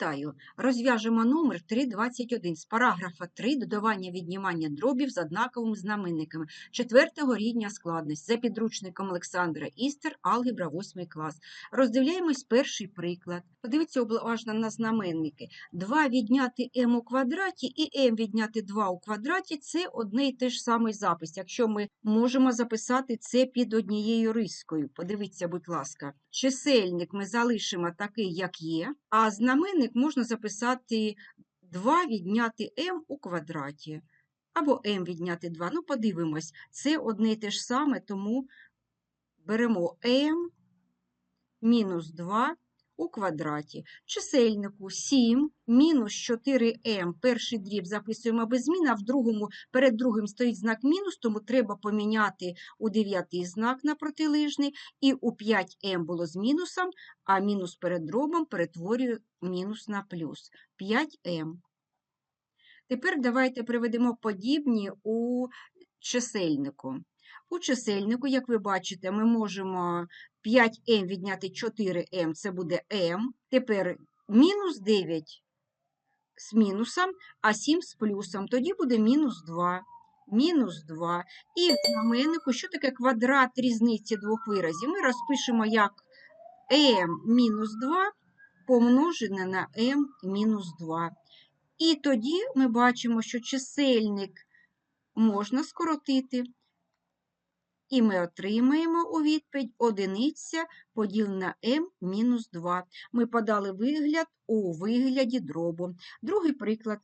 Вітаю! Розв'яжемо номер 321 з параграфа 3 додавання віднімання дробів з однаковими знаменниками четвертого рівня складності за підручником Олександра Істер, алгебра 8 клас. Роздивляємось перший приклад. Подивіться уважно на знаменники. 2 відняти m у квадраті і m відняти 2 у квадраті – це одне і те ж самий запис, якщо ми можемо записати це під однією рискою. Подивіться, будь ласка. Чисельник ми залишимо такий, як є, а знаменник можна записати 2 відняти m у квадраті. Або m відняти 2. Ну, подивимось, це одне і те ж саме, тому беремо m мінус 2 у квадраті. Чисельнику 7 мінус 4m. Перший дріб записуємо без змін, а в другому, перед другим стоїть знак мінус, тому треба поміняти у дев'ятий знак на протилежний. І у 5m було з мінусом, а мінус перед дробом перетворюю мінус на плюс. 5m. Тепер давайте приведемо подібні у чисельнику. У чисельнику, як ви бачите, ми можемо 5m відняти 4m, це буде m. Тепер мінус 9 з мінусом, а 7 з плюсом. Тоді буде мінус 2. Мінус 2. І в знаменнику, що таке квадрат різниці двох виразів? Ми розпишемо як m мінус 2 помножене на m мінус 2. І тоді ми бачимо, що чисельник можна скоротити. І ми отримаємо у відповідь одиниця поділена на m мінус 2. Ми подали вигляд у вигляді дробу. Другий приклад.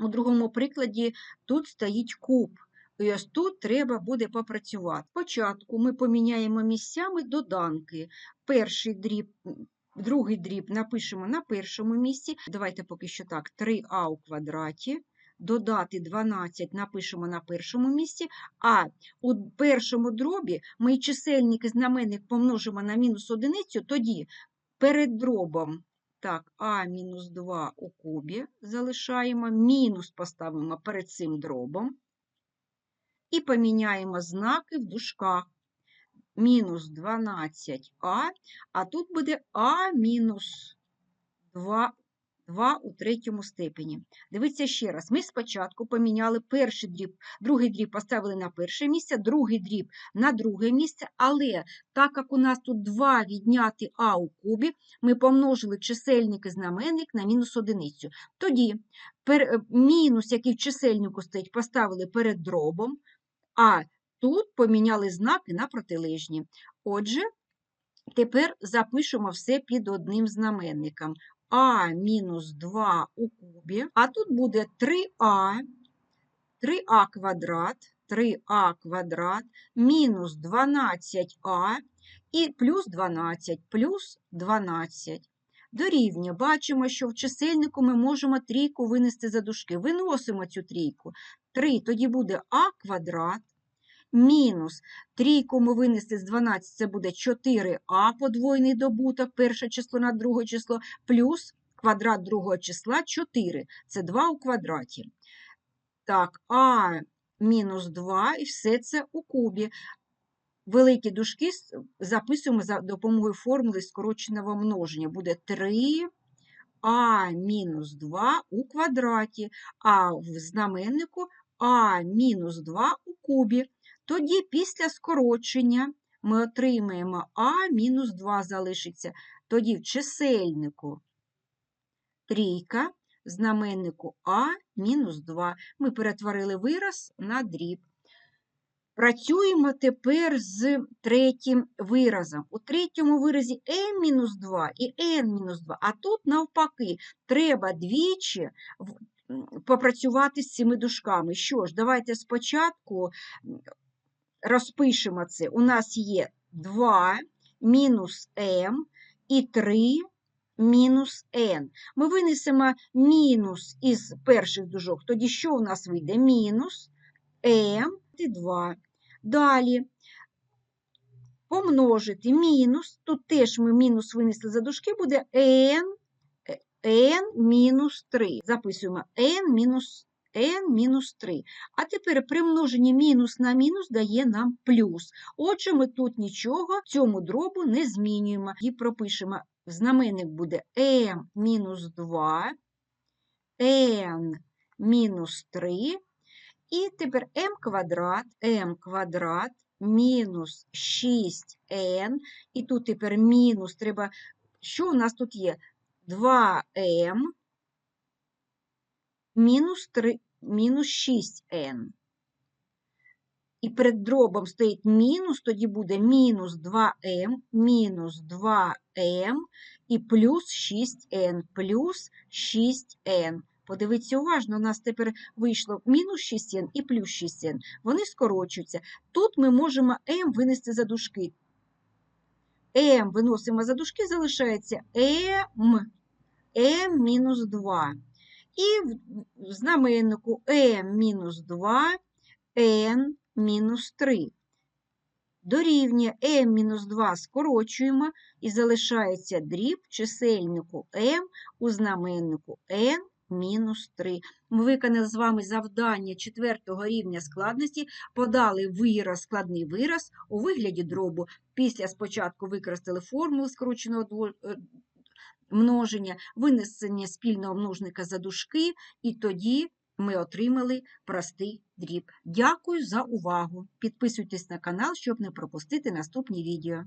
У другому прикладі тут стоїть куб. І ось тут треба буде попрацювати. Спочатку ми поміняємо місцями доданки. Перший дріб, другий дріб напишемо на першому місці. Давайте поки що так, 3а у квадраті додати 12 напишемо на першому місці, а у першому дробі ми чисельник і знаменник помножимо на мінус одиницю, тоді перед дробом так, а мінус 2 у кубі залишаємо, мінус поставимо перед цим дробом і поміняємо знаки в дужках. Мінус 12а, а тут буде а мінус 2 2 у третьому степені. Дивіться ще раз. Ми спочатку поміняли перший дріб, другий дріб поставили на перше місце, другий дріб на друге місце, але так як у нас тут 2 відняти а у кубі, ми помножили чисельник і знаменник на мінус одиницю. Тоді пер, мінус, який в чисельнику стоїть, поставили перед дробом, а тут поміняли знаки на протилежні. Отже, тепер запишемо все під одним знаменником а мінус 2 у кубі, а тут буде 3а, 3а квадрат, 3а квадрат мінус 12а і плюс 12 плюс 12. Дорівнює, бачимо, що в чисельнику ми можемо трійку винести за дужки. Виносимо цю трійку. 3, тоді буде а квадрат мінус трійку ми винести з 12, це буде 4а подвойний добуток, перше число на друге число, плюс квадрат другого числа 4, це 2 у квадраті. Так, а мінус 2 і все це у кубі. Великі дужки записуємо за допомогою формули скороченого множення. Буде 3 а мінус 2 у квадраті, а в знаменнику а мінус 2 у кубі. Тоді після скорочення ми отримаємо а мінус 2 залишиться. Тоді в чисельнику трійка, знаменнику а мінус 2. Ми перетворили вираз на дріб. Працюємо тепер з третім виразом. У третьому виразі m-2 і n-2, а тут, навпаки, треба двічі попрацювати з цими дужками. Що ж, давайте спочатку розпишемо це. У нас є 2 мінус m і 3 мінус n. Ми винесемо мінус із перших дужок, тоді що у нас вийде? Мінус m і 2. Далі помножити мінус, тут теж ми мінус винесли за дужки, буде n, n мінус 3. Записуємо n мінус n мінус 3. А тепер при множенні мінус на мінус дає нам плюс. Отже, ми тут нічого цьому дробу не змінюємо. І пропишемо знаменник буде m мінус 2, n мінус 3, і тепер m квадрат, m квадрат мінус 6n, і тут тепер мінус треба, що у нас тут є? 2m мінус 3, мінус 6n. І перед дробом стоїть мінус, тоді буде мінус 2m, мінус 2m і плюс 6n, плюс 6n. Подивіться уважно, у нас тепер вийшло мінус 6n і плюс 6n. Вони скорочуються. Тут ми можемо m винести за дужки. m виносимо за дужки, залишається m, m мінус 2. І в знаменнику m мінус 2, n мінус 3. Дорівнює m мінус 2 скорочуємо і залишається дріб чисельнику m у знаменнику n мінус 3. Ми виконали з вами завдання четвертого рівня складності, подали вираз, складний вираз у вигляді дробу. Після спочатку використали формулу скороченого е, множення, винесення спільного множника за дужки, і тоді ми отримали простий дріб. Дякую за увагу. Підписуйтесь на канал, щоб не пропустити наступні відео.